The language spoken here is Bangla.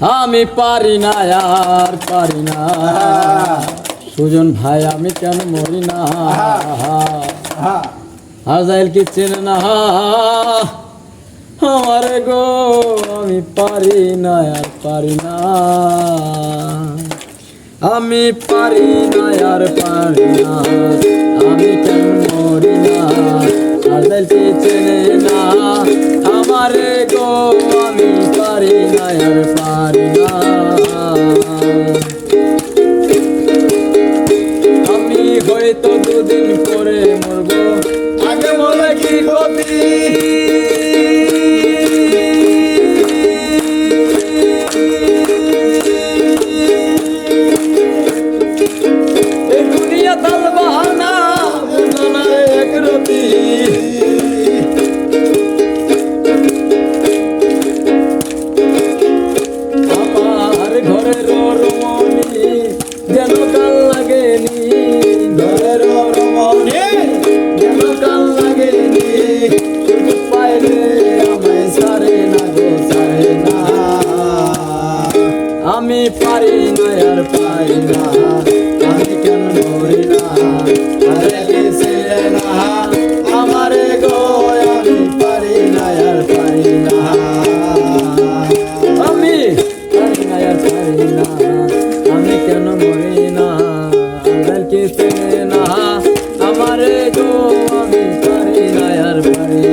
আমি পারি না আর পারি না। সুজন ভাই, আমি কেন মরি না? আজাইল কি চেনে না? আমার গো, আমি পারি না আর পারি না। আমি পারি না আর পারি না। আমি কেন মরি না? আজাইল কি চেনে না? আমার গো, আমি পারি না আর পারি না। আমি হয়তো দুদিন পরে মরবো। আগে মনে কি ক্ষতি? আমি পারি না পাই পারি না। আমি কেন মরি না? আরে লিসিলে আমারে গো আমি পারি না, আর পারি আমি পারি না, আর পারি না। আমি কেন মরি না? আরে আমি পারি না, আর পারি